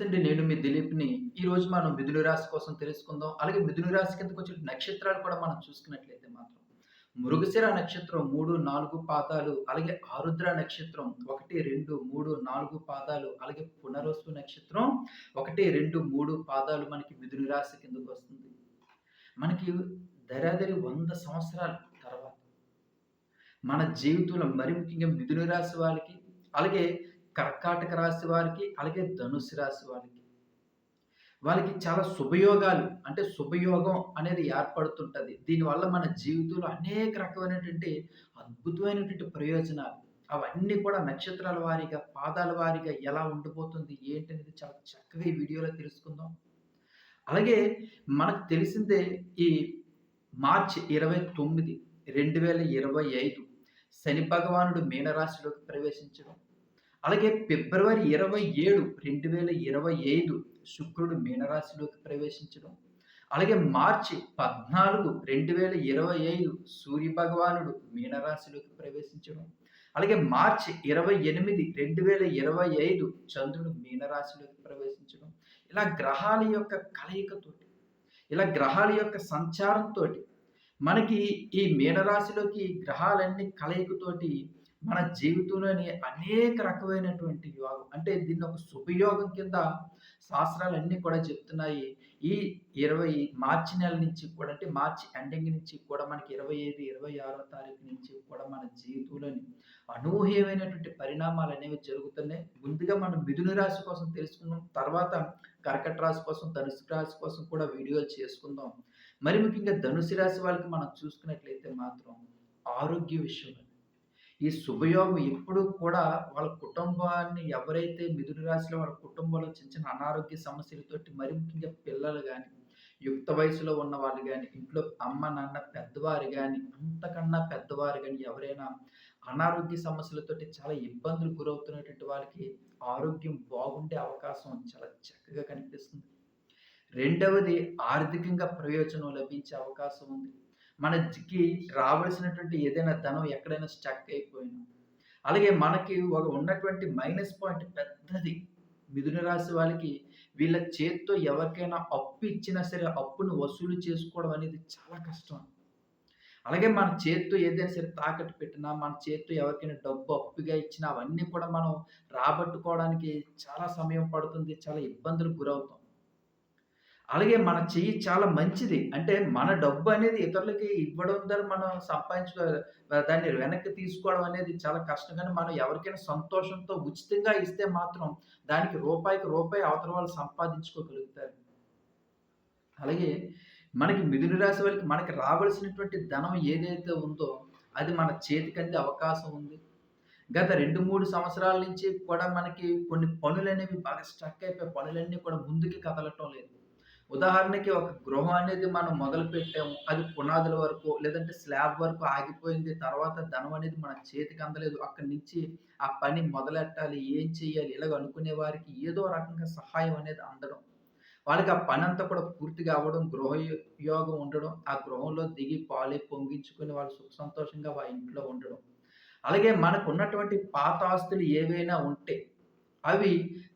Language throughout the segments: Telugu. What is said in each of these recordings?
నమస్తే నేను మీ దిలీప్‌ని. ఈరోజు మనం మిథున రాశి కోసం తెలుసుకుందాం. అలాగే మిథున రాశి కిందకొచ్చే నక్షత్రాలు కూడా మనం చూసుకున్నట్లయితే మాత్రం మృగశిర నక్షత్రం 3, 4 పాదాలు, అలాగే ఆరుద్ర నక్షత్రం 1, 2, 3, 4 పాదాలు, అలాగే పునర్వసు నక్షత్రం 1, 2, 3 పాదాలు మనకి మిథున రాశి కిందకొస్తుంది. మనకి దరాదరి వంద సంవత్సరాల తర్వాత మన జీవితంలో మరి ముఖ్యంగా మిథున రాశి వాళ్ళకి అలాగే కర్కాటక రాశి వారికి, అలాగే ధనుసు రాశి వారికి. వాళ్ళకి చాలా శుభయోగాలు అంటే శుభయోగం అనేది ఏర్పడుతుంటుంది దీనివల్ల మన జీవితంలో అనేక రకమైనటువంటి అద్భుతమైనటువంటి ప్రయోజనాలు అవన్నీ కూడా నక్షత్రాల వారీగా, పాదాల వారీగా ఎలా ఉండిపోతుంది ఏంటనేది చాలా చక్కగా ఈ వీడియోలో తెలుసుకుందాం. అలాగే మనకు తెలిసిందే ఈ మార్చి 29, 2025 శని భగవానుడు మీనరాశిలోకి ప్రవేశించడం. అలాగే ఫిబ్రవరి 27, 2025 శుక్రుడు మీనరాశిలోకి ప్రవేశించడం. అలాగే మార్చి 14, 2025 సూర్య భగవానుడు మీనరాశిలోకి ప్రవేశించడం. అలాగే మార్చి 28, 2025 చంద్రుడు మీనరాశిలోకి ప్రవేశించడం. ఇలా గ్రహాల యొక్క కలయికతోటి, ఇలా గ్రహాల యొక్క సంచారంతో మనకి ఈ మీనరాశిలోకి గ్రహాలన్నీ కలయికతోటి మన జీవితంలోని అనేక రకమైనటువంటి యోగం అంటే దీన్ని ఒక శుభయోగం కింద శాస్త్రాలన్నీ కూడా చెప్తున్నాయి. ఈ 20 మార్చి నెల నుంచి కూడా అంటే మార్చి ఎండింగ్ నుంచి కూడా మనకి 25, 26 తారీఖు నుంచి కూడా మన జీవితంలోని అనూహ్యమైనటువంటి పరిణామాలనేవి జరుగుతున్నాయి. ముందుగా మనం మిథున రాశి కోసం తెలుసుకుందాం. తర్వాత కర్కట రాశి కోసం, ధనుసు రాశి కోసం కూడా వీడియోలు చేసుకుందాం. మరి ముఖ్యంగా ధనుసు రాశి వాళ్ళకి మనం చూసుకున్నట్లయితే మాత్రం ఆరోగ్య విషయంలో ఈ శుభయోగం ఎప్పుడూ కూడా వాళ్ళ కుటుంబాన్ని ఎవరైతే మిథున రాశిలో వాళ్ళ కుటుంబంలో చిన్న చిన్న అనారోగ్య సమస్యలతోటి మరి ముఖ్యంగా పిల్లలు కానీ యుక్త వయసులో ఉన్న వాళ్ళు కానీ ఇంట్లో అమ్మ, నాన్న పెద్దవారు కానీ అంతకన్నా పెద్దవారు కానీ ఎవరైనా అనారోగ్య సమస్యలతోటి చాలా ఇబ్బందులు గురవుతున్నటువంటి వాళ్ళకి ఆరోగ్యం బాగుండే అవకాశం చాలా చక్కగా కనిపిస్తుంది. రెండవది ఆర్థికంగా ప్రయోజనం లభించే అవకాశం ఉంది. మనకి రావాల్సినటువంటి ఏదైనా ధనం ఎక్కడైనా స్టక్ అయిపోయినా, అలాగే మనకి ఒక ఉన్నటువంటి మైనస్ పాయింట్ పెద్దది. మిథున రాశి వాళ్ళకి వీళ్ళ చేత్తో ఎవరికైనా అప్పు ఇచ్చినా సరే అప్పును వసూలు చేసుకోవడం అనేది చాలా కష్టం. అలాగే మన చేత్తో ఏదైనా సరే తాకట్టు పెట్టినా, మన చేత్తో ఎవరికైనా డబ్బు అప్పుగా ఇచ్చినా అవన్నీ కూడా మనం రాబట్టుకోవడానికి చాలా సమయం పడుతుంది. చాలా ఇబ్బందులు గురవుతాం. అలాగే మన చెయ్యి చాలా మంచిది. అంటే మన డబ్బు అనేది ఇతరులకి ఇవ్వడం ద్వారా మనం సంపాదించుకో దాన్ని వెనక్కి తీసుకోవడం అనేది చాలా కష్టం. కానీ మనం ఎవరికైనా సంతోషంతో ఉచితంగా ఇస్తే మాత్రం దానికి రూపాయికి రూపాయి అవతల వాళ్ళు సంపాదించుకోగలుగుతారు. అలాగే మనకి మిథున రాశి వాళ్ళకి మనకి రావాల్సినటువంటి ధనం ఏదైతే ఉందో అది మన చేతికందే అవకాశం ఉంది. గత 2, 3 సంవత్సరాల నుంచి కూడా మనకి కొన్ని పనులనేవి బాగా స్ట్రక్ అయిపోయి పనులన్నీ కూడా ముందుకి కదలటం లేదు. ఉదాహరణకి ఒక గృహం అనేది మనం మొదలుపెట్టాము. అది పునాదుల వరకు లేదంటే స్లాబ్ వరకు ఆగిపోయింది. తర్వాత ధనం అనేది మన చేతికి అందలేదు. అక్కడి నుంచి ఆ పని మొదలెట్టాలి. ఏం చేయాలి? ఇలాగ అనుకునే వారికి ఏదో రకంగా సహాయం అనేది అందడం. వాళ్ళకి ఆ పని అంతా కూడా పూర్తిగా అవ్వడం, గృహ యోగం ఉండడం, ఆ గృహంలో దిగి పాలి పొంగించుకొని వాళ్ళు సుఖ సంతోషంగా వాళ్ళ ఇంట్లో ఉండడం. అలాగే మనకు ఉన్నటువంటి పాత ఆస్తులు ఏవైనా ఉంటే అవి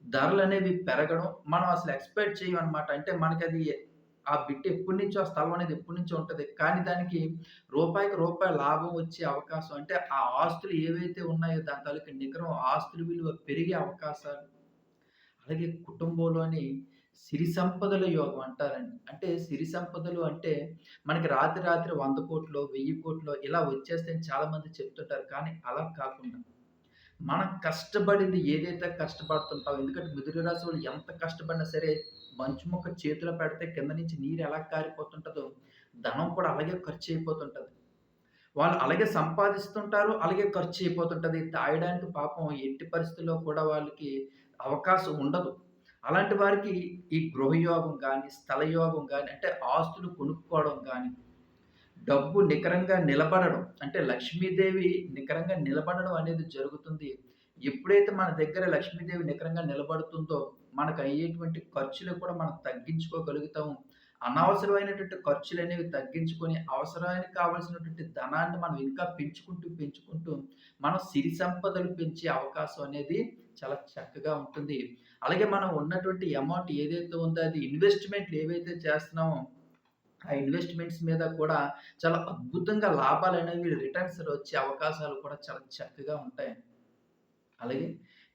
ధరలు అనేవి పెరగడం. మనం అసలు ఎక్స్‌పెక్ట్ చేయమనమాట. అంటే మనకి అది ఆ బిట్ ఎప్పటినుంచో ఆ స్థలం అనేది ఎప్పటినుంచో ఉంటుంది కానీ దానికి రూపాయికి రూపాయి లాభం వచ్చే అవకాశం అంటే ఆ ఆస్తులు ఏవైతే ఉన్నాయో దాని తాలూకు నికరం ఆస్తుల విలువ పెరిగే అవకాశాలు. అలాగే కుటుంబంలోని సిరి సంపదల యోగం అంటారండి. అంటే సిరి సంపదలు అంటే మనకి రాత్రి రాత్రి వంద కోట్లు వెయ్యి కోట్లు ఇలా వచ్చేస్తాయని చాలామంది చెప్తుంటారు. కానీ అలా కాకుండా మనం కష్టపడింది ఏదైతే కష్టపడుతుంటాం ఎందుకంటే మిథున రాశి వాళ్ళు ఎంత కష్టపడినా సరే మంచు ముక్క చేతిలో పెడితే కింద నుంచి నీరు ఎలా కారిపోతుంటుందో ధనం కూడా అలాగే ఖర్చు అయిపోతుంటుంది వాళ్ళు అలాగే సంపాదిస్తుంటారు. అలాగే ఖర్చు అయిపోతుంటుంది తాయడానికి పాపం ఎట్టి పరిస్థితుల్లో కూడా వాళ్ళకి అవకాశం ఉండదు. అలాంటి వారికి ఈ గృహయోగం కానీ స్థలయోగం కానీ అంటే ఆస్తులు కొనుక్కోవడం కానీ డబ్బు నికరంగా నిలబడడం అంటే లక్ష్మీదేవి నికరంగా నిలబడడం అనేది జరుగుతుంది. ఎప్పుడైతే మన దగ్గర లక్ష్మీదేవి నికరంగా నిలబడుతుందో మనకు అయ్యేటువంటి ఖర్చులు కూడా మనం తగ్గించుకోగలుగుతాము. అనవసరమైనటువంటి ఖర్చులు అనేవి తగ్గించుకొని అవసరానికి కావాల్సినటువంటి ధనాన్ని మనం ఇంకా పెంచుకుంటూ పెంచుకుంటూ మనం సిరి సంపదలు పెంచే అవకాశం అనేది చాలా చక్కగా ఉంటుంది. అలాగే మనం ఉన్నటువంటి అమౌంట్ ఏదైతే ఉందో అది ఇన్వెస్ట్‌మెంట్లు ఏవైతే చేస్తున్నామో ఆ ఇన్వెస్ట్‌మెంట్స్ మీద కూడా చాలా అద్భుతంగా లాభాలు అనేవి రిటర్న్స్ వచ్చే అవకాశాలు కూడా చాలా చక్కగా ఉంటాయి. అలాగే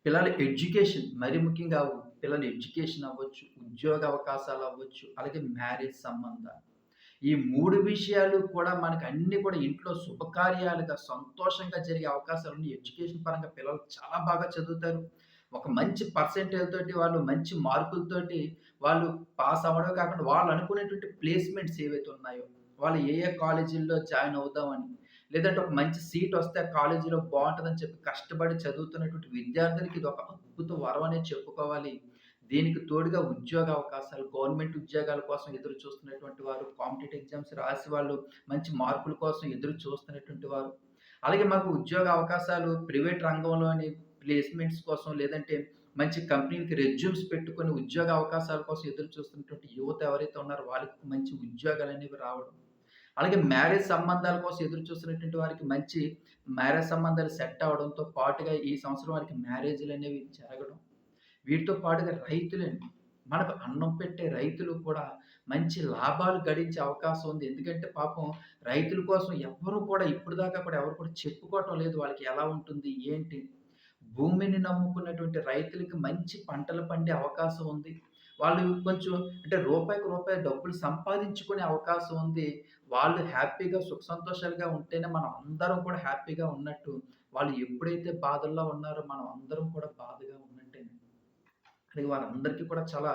పిల్లల ఎడ్యుకేషన్ మరి ముఖ్యంగా పిల్లల ఎడ్యుకేషన్ అవ్వచ్చు, ఉద్యోగ అవకాశాలు అవ్వచ్చు, అలాగే మ్యారేజ్ సంబంధాలు. ఈ మూడు విషయాలు కూడా మనకు అన్ని కూడా ఇంట్లో శుభకార్యాలుగా, సంతోషంగా జరిగే అవకాశాలు ఉన్నాయి ఎడ్యుకేషన్ పరంగా పిల్లలు చాలా బాగా చదువుతారు. ఒక మంచి పర్సెంటేజ్ తోటి వాళ్ళు మంచి మార్కులతోటి వాళ్ళు పాస్ అవ్వడం కాకుండా వాళ్ళు అనుకునేటువంటి ప్లేస్‌మెంట్స్ ఏవైతే ఉన్నాయో, వాళ్ళు ఏ ఏ కాలేజీల్లో జాయిన్ అవుదామని, లేదంటే ఒక మంచి సీట్ వస్తే ఆ కాలేజీలో బాగుంటుందని చెప్పి కష్టపడి చదువుతున్నటువంటి విద్యార్థులకి ఇది ఒక అద్భుత వరం అనేది చెప్పుకోవాలి. దీనికి తోడుగా ఉద్యోగ అవకాశాలు, గవర్నమెంట్ ఉద్యోగాల కోసం ఎదురు చూస్తున్నటువంటి వారు, కాంపిటేటివ్ ఎగ్జామ్స్ రాసి వాళ్ళు మంచి మార్కుల కోసం ఎదురు చూస్తున్నటువంటి వారు, అలాగే మాకు ఉద్యోగ అవకాశాలు ప్రైవేట్ రంగంలోని ప్లేస్‌మెంట్స్ కోసం లేదంటే మంచి కంపెనీలకి రెజ్యూమ్స్ పెట్టుకొని ఉద్యోగ అవకాశాల కోసం ఎదురు చూస్తున్నటువంటి యువత ఎవరైతే ఉన్నారో వాళ్ళకి మంచి ఉద్యోగాలు అనేవి రావడం. అలాగే మ్యారేజ్ సంబంధాల కోసం ఎదురు చూస్తున్నటువంటి వారికి మంచి మ్యారేజ్ సంబంధాలు సెట్ అవ్వడంతో పాటుగా ఈ సంవత్సరం వారికి మ్యారేజ్‌లనేవి జరగడం. వీటితో పాటుగా రైతులండి. మనకు అన్నం పెట్టే రైతులు కూడా మంచి లాభాలు గడించే అవకాశం ఉంది. ఎందుకంటే పాపం రైతుల కోసం ఎవరు కూడా ఇప్పటిదాకా కూడా ఎవరు కూడా చెప్పుకోవటం లేదు. వాళ్ళకి ఎలా ఉంటుంది? ఏంటి? భూమిని నమ్ముకున్నటువంటి రైతులకి మంచి పంటలు పండే అవకాశం ఉంది. వాళ్ళు కొంచెం అంటే రూపాయికి రూపాయి డబ్బులు సంపాదించుకునే అవకాశం ఉంది. వాళ్ళు హ్యాపీగా సుఖ సంతోషాలుగా ఉంటేనే మనం అందరం కూడా హ్యాపీగా ఉన్నట్టు. వాళ్ళు ఎప్పుడైతే బాధల్లో ఉన్నారో మనం అందరం కూడా బాధగా ఉన్నట్టేనండి. అలాగే వారందరికీ కూడా చాలా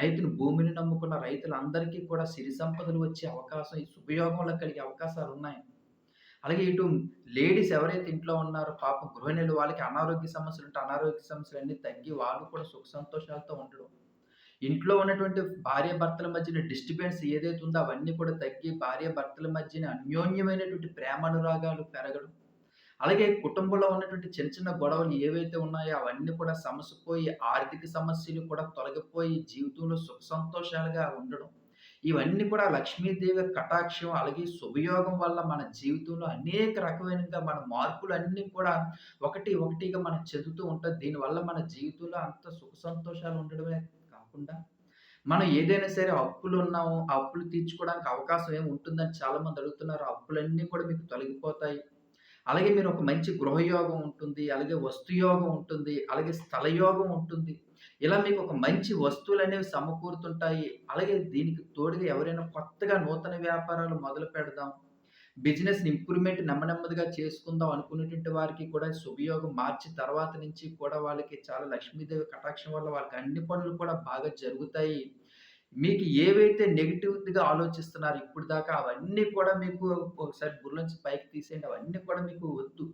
రైతులు భూమిని నమ్ముకున్న రైతులందరికీ కూడా సిరి సంపదలు వచ్చే అవకాశం ఈ శుభయోగంలో కలిగే అవకాశాలు ఉన్నాయి అలాగే ఇటు లేడీస్ ఎవరైతే ఇంట్లో ఉన్నారో పాపం గృహిణులు వాళ్ళకి అనారోగ్య సమస్యలు ఉంటే అనారోగ్య సమస్యలన్నీ తగ్గి వాళ్ళు కూడా సుఖ సంతోషాలతో ఉండడం. ఇంట్లో ఉన్నటువంటి భార్య భర్తల మధ్యన డిస్టర్బెన్స్ ఏదైతే ఉందో అవన్నీ కూడా తగ్గి భార్య భర్తల మధ్యన అన్యోన్యమైనటువంటి ప్రేమానురాగాలు పెరగడం. అలాగే కుటుంబంలో ఉన్నటువంటి చిన్న చిన్న గొడవలు ఏవైతే ఉన్నాయో అవన్నీ కూడా సమస్యపోయి ఆర్థిక సమస్యలు కూడా తొలగిపోయి జీవితంలో సుఖ సంతోషాలుగా ఉండడం. ఇవన్నీ కూడా లక్ష్మీదేవి కటాక్షం అలాగే శుభయోగం వల్ల మన జీవితంలో అనేక రకమైనగా మన మార్పులన్నీ కూడా ఒకటి ఒకటిగా మనం చెందుతూ ఉంటుంది దీనివల్ల మన జీవితంలో అంత సుఖ సంతోషాలు ఉండడమే కాకుండా, మనం ఏదైనా సరే అప్పులు ఉన్నాము ఆ అప్పులు తీర్చుకోవడానికి అవకాశం ఏమి ఉంటుందని చాలామంది అడుగుతున్నారు. అప్పులన్నీ కూడా మీకు తొలగిపోతాయి. అలాగే మీరు ఒక మంచి గృహయోగం ఉంటుంది. అలాగే వస్తుయోగం ఉంటుంది. అలాగే స్థలయోగం ఉంటుంది. ఇలా మీకు ఒక మంచి వస్తువులు అనేవి సమకూరుతుంటాయి. అలాగే దీనికి తోడుగా ఎవరైనా కొత్తగా నూతన వ్యాపారాలు మొదలు పెడదాం. బిజినెస్ ఇంప్రూవ్‌మెంట్ నెమ్మదిగా చేసుకుందాం అనుకునేటువంటి వారికి కూడా శుభయోగం మార్చి తర్వాత నుంచి కూడా వాళ్ళకి చాలా లక్ష్మీదేవి కటాక్షం వల్ల వాళ్ళకి అన్ని పనులు కూడా బాగా జరుగుతాయి. మీకు ఏవైతే నెగిటివ్గా ఆలోచిస్తున్నారు ఇప్పుడు ఇప్పటిదాకా అవన్నీ కూడా మీకు ఒకసారి బుర్రలోంచి పైకి తీసేయండి. అవన్నీ కూడా మీకు వద్దు.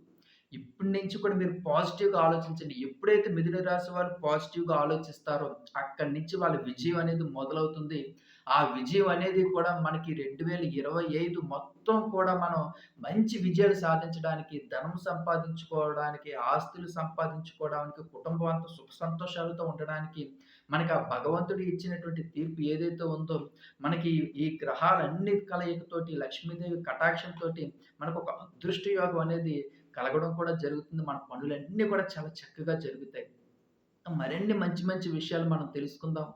ఇప్పటి నుంచి కూడా మీరు పాజిటివ్‌గా ఆలోచించండి. ఎప్పుడైతే మిథున రాశి వారు పాజిటివ్‌గా ఆలోచిస్తారో అక్కడి నుంచి వాళ్ళ విజయం అనేది మొదలవుతుంది. ఆ విజయం అనేది కూడా మనకి 2025 మొత్తం కూడా మనం మంచి విజయాలు సాధించడానికి, ధనం సంపాదించుకోవడానికి, ఆస్తులు సంపాదించుకోవడానికి, కుటుంబం అంతా సుఖ సంతోషాలతో ఉండడానికి, మనకి ఆ భగవంతుడు ఇచ్చినటువంటి తీర్పు ఏదైతే ఉందో, మనకి ఈ గ్రహాలన్ని కలయికతోటి, లక్ష్మీదేవి కటాక్షంతో మనకు ఒక అదృష్ట యోగం అనేది కలగడం కూడా జరుగుతుంది. మన పనులన్నీ కూడా చాలా చక్కగా జరుగుతాయి. మరిన్ని మంచి మంచి విషయాలు మనం తెలుసుకుందాం.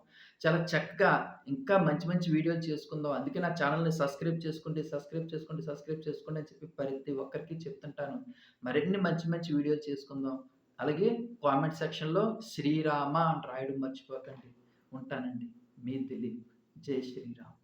చాలా చక్కగా ఇంకా మంచి మంచి వీడియోలు చేసుకుందాం. అందుకే నా ఛానల్ని సబ్స్క్రైబ్ చేసుకోండి, సబ్స్క్రైబ్ చేసుకోండి, సబ్స్క్రైబ్ చేసుకోండి అని చెప్పి ప్రతి ఒక్కరికి చెప్తుంటాను. మరిన్ని మంచి మంచి వీడియోలు చేసుకుందాం. అలాగే కామెంట్ సెక్షన్‌లో శ్రీరామ అని రాయడం మర్చిపోకండి. ఉంటానండి. మీ దిలీప్. జై శ్రీరామ్.